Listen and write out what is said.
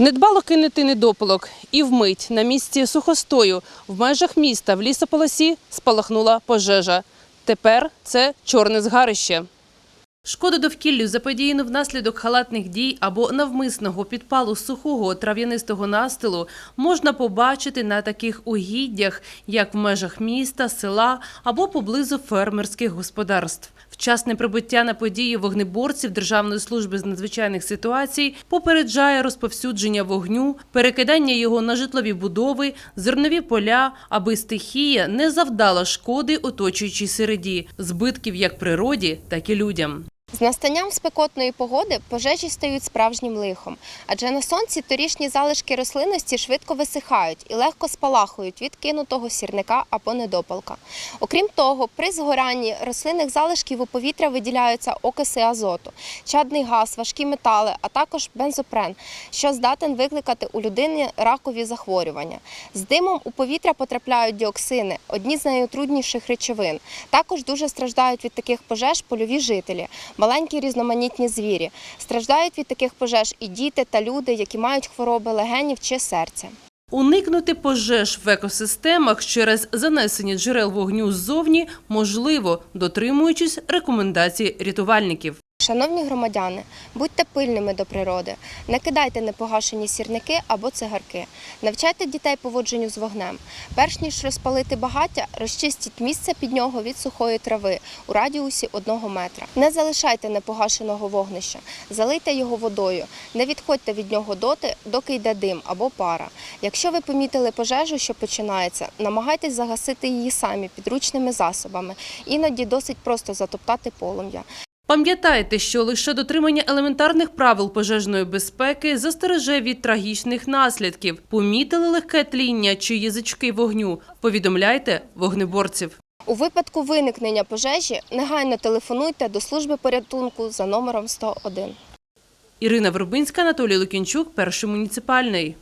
Недбало кинути недопалок і вмить на місці сухостою в межах міста в лісополосі спалахнула пожежа. Тепер це чорне згарище. Шкоду довкіллю заподіяну внаслідок халатних дій або навмисного підпалу сухого трав'янистого настилу можна побачити на таких угіддях, як в межах міста, села або поблизу фермерських господарств. Вчасне прибуття на події вогнеборців Державної служби з надзвичайних ситуацій попереджає розповсюдження вогню, перекидання його на житлові будови, зернові поля, аби стихія не завдала шкоди оточуючій середі, збитків як природі, так і людям. З настанням спекотної погоди пожежі стають справжнім лихом, адже на сонці торішні залишки рослинності швидко висихають і легко спалахують від кинутого сірника або недопалка. Окрім того, при згоранні рослинних залишків у повітря виділяються окиси азоту, чадний газ, важкі метали, а також бензопрен, що здатен викликати у людини ракові захворювання. З димом у повітря потрапляють діоксини, одні з найотрудніших речовин. Також дуже страждають від таких пожеж польові жителі маленькі різноманітні звірі. Страждають від таких пожеж і діти та люди, які мають хвороби легенів чи серця. Уникнути пожеж в екосистемах через занесення джерел вогню ззовні можливо, дотримуючись рекомендацій рятувальників. Шановні громадяни, будьте пильними до природи, не кидайте непогашені сірники або цигарки, навчайте дітей поводженню з вогнем. Перш ніж розпалити багаття, розчистіть місце під нього від сухої трави у радіусі одного метра. Не залишайте непогашеного вогнища, залийте його водою, не відходьте від нього доти, доки йде дим або пара. Якщо ви помітили пожежу, що починається, намагайтесь загасити її самі підручними засобами. Іноді досить просто затоптати полум'я. Пам'ятайте, що лише дотримання елементарних правил пожежної безпеки застереже від трагічних наслідків. Помітили легке тління чи язички вогню. Повідомляйте вогнеборців. У випадку виникнення пожежі негайно телефонуйте до служби порятунку за номером 101. Ірина Вербинська, Анатолій Лукінчук, перший муніципальний.